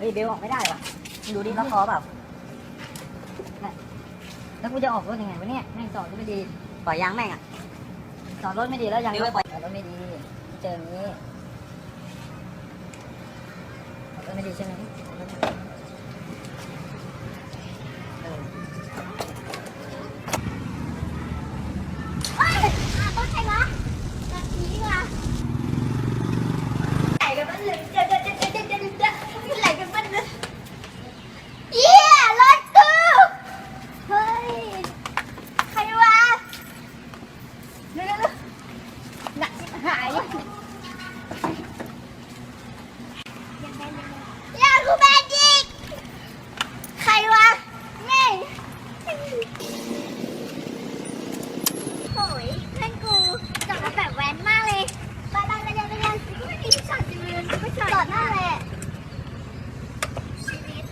เฮ้ยเบลออกไม่ได้ว่ะดูดิล็อกคอเปล่าแล้วกูจะออกรถยังไงวะเนี่ยแม่งจอดรถไม่ดีปล่อยยางแม่งอะจอดรถไม่ดีแล้วยังไม่ปล่อยรถไม่ดี เจออย่างนี้รถไม่ดีใช่ไหมเออ ต้องใช่ปะแบบนี้ว่ะไหลกันบ้างเลยเดี๋ยวเดี๋ยวเดี๋ยวเดี๋ยวเดี๋ยวเดี๋ยวไหลกันบ้างเลยเยี่ยรถกูเฮ้ย ใครวะเร็วเร็วหนักชิบหายอย่ากูแบนอีกใครวะแม่ง โอ้ยเพื่อนกูจอดมาแบบแว้นมากเลยไปไปไปเรียนไปเรียนไม่มีที่จอดจริงเลยไม่จอดจอดหน้าเลยชีวิต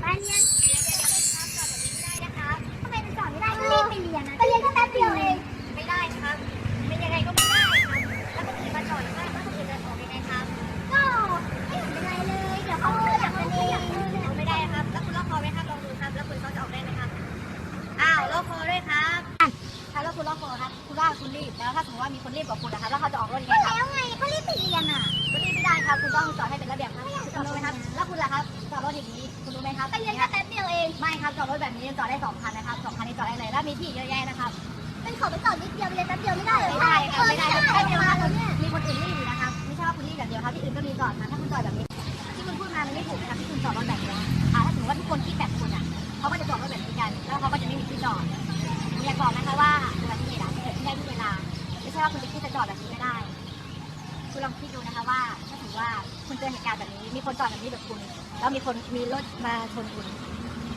ไปเรียนเดี๋ยวเดี๋ยวเดี๋ยวครับจอดแบบนี้ไม่ได้นะครับทำไมมันจอดไม่ได้รีบไปเรียนนะไปเรียนแค่แป๊บเดียวเองไม่ได้ครับเป็นยังไงก็ไม่ได้ครับแล้วคนอื่นมาจอดข้างแล้วคนอื่นจะออกยังไงครับก็ไม่เห็นเป็นไรเลยเดี๋ยวเขาขยับกันเองไม่ได้ครับแล้วคุณล็อกคอไหมครับลองดูครับแล้วคุณเขาจะออกได้ไหมครับอ้าวล็อกคอด้วยครับ ถ้าแล้วคุณล็อกคอครับคุณว่าคุณ รีบแล้วถ้าสมมติว่ามีคนรีบกว่าคุณนะครับแล้วเขาจะออกรถยังไงครับแล้วไงเขารีบไปเรียนอะก็รีบไม่ได้ครับคุณต้องจอดให้เป็นระเบียบครับคุณจอดรถไหมครับแล้วคุณล่ะครับจอดรถอย่างนี้คุณรู้ไหมครับไปเรียนแค่แป๊บเดียวเองไม่ครับจอดรถแบบนี้จอดได้สองคันนะครับสองคันนี้จอดได้เลยแล้วมีที่เยอะแยะนะครับเป็นขอไปจอดนิดเดียวไปเรียนแป๊บเดียวไม่ได้ไม่ได้ครับไม่ได้ครับแป๊บเดียวครับมีคนอื่นรีบอยู่นะครับไม่ใช่ว่าคุณรีบอย่างเดียวครับที่อื่นก็มีจอดนะถ้าคุณจอดแบบนี้ที่คุณพูดมามันไม่ถูกนะครับที่คุณจอดรถแบบนี้อ่าถ้าสมมติว่าทุกคนคิดแบบคุณอะเขาก็จะจอดรถแบบนี้กัน แล้วเขาก็จะไม่มีที่จอดอยากบอกนะคะว่า ช่ว่าคุณจะคิดจะจอดแบบนี้ไม่ได้ คุณลองคิดดูนะคะว่าถ้าถือว่าคุณเจอเหตุการณ์แบบนี้ มีคนจอดแบบนี้แบบคุณ แล้วมีคนมีรถมาชนคุณ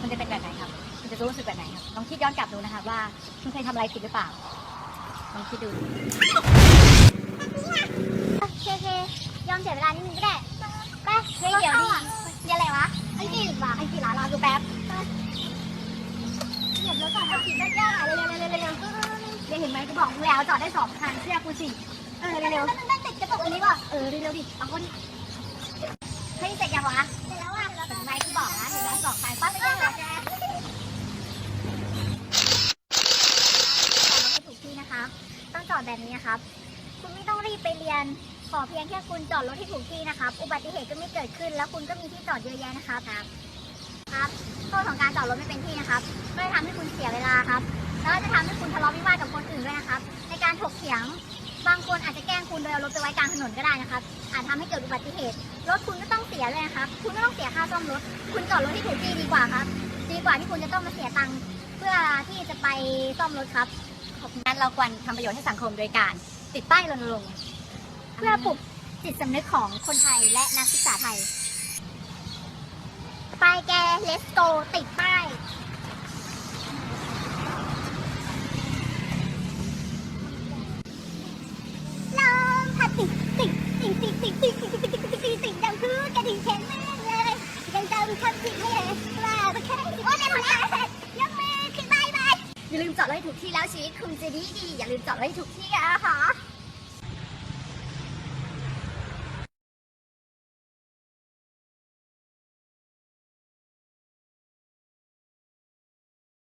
มันจะเป็นแบบไหนครับ คุณจะรู้สึกแบบไหนครับ ลองคิดย้อนกลับดูนะคะว่าคุณเคยทำอะไรผิดหรือเปล่า ลองคิดดู ไหมกูบอกมึงแล้วจอดได้สองคันเชื่อกูสิ เออเร็วๆนั่นติดกระจกอันนี้ว่ะเออเร็วๆดิ เอาคนเฮ้ยเสร็จยังวะเสร็จแล้วอะเห็นไหมกูบอกนะเห็นไหมสองคันปั๊บไปเลยเหรอแกถูกที่นะคะต้องจอดแบบนี้นะครับ คุณไม่ต้องรีบไปเรียน ขอเพียงแค่คุณจอดรถที่ถูกที่นะครับ อุบัติเหตุก็ไม่เกิดขึ้น แล้วคุณก็มีที่จอดเยอะแยะนะครับครับครับโทษของการจอดรถไม่เป็นที่นะครับก็จะทำให้คุณเสียเวลาครับ แล้วจะทำให้คุณทะเลาะวิวาทกับคนอื่นด้วยนะครับ ในการถกเถียง บางคนอาจจะแกล้งคุณโดยเอารถไปไว้กลางถนนก็ได้นะครับ อาจทำให้เกิดอุบัติเหตุ รถคุณก็ต้องเสียเลยนะครับ คุณไม่ต้องเสียค่าซ่อมรถ คุณจอดรถที่ถูกที่ดีกว่าครับ ดีกว่าที่คุณจะต้องมาเสียตังค์เพื่อที่จะไปซ่อมรถครับ ขอบคุณนั้นเราควรทำประโยชน์ให้สังคมโดยการติดป้ายรณรงค์เพื่อปลุกจิตสำนึกของคนไทยและนักศึกษาไทย ไปแก let's go ติดป้าย ติดติดติดติดติดติดติดติดติดติดดังคือกระดิ่งแข็งแม่เลยยังจำคำติดให้เลยว่าไม่เคโอ้ยไม่พอแล้วยกมือขึ้นบายบายอย่าลืมจอดรถให้ถูกที่แล้วชีวิตคุณจะดีดีอย่าลืมจอดรถให้ถูกที่นะคะ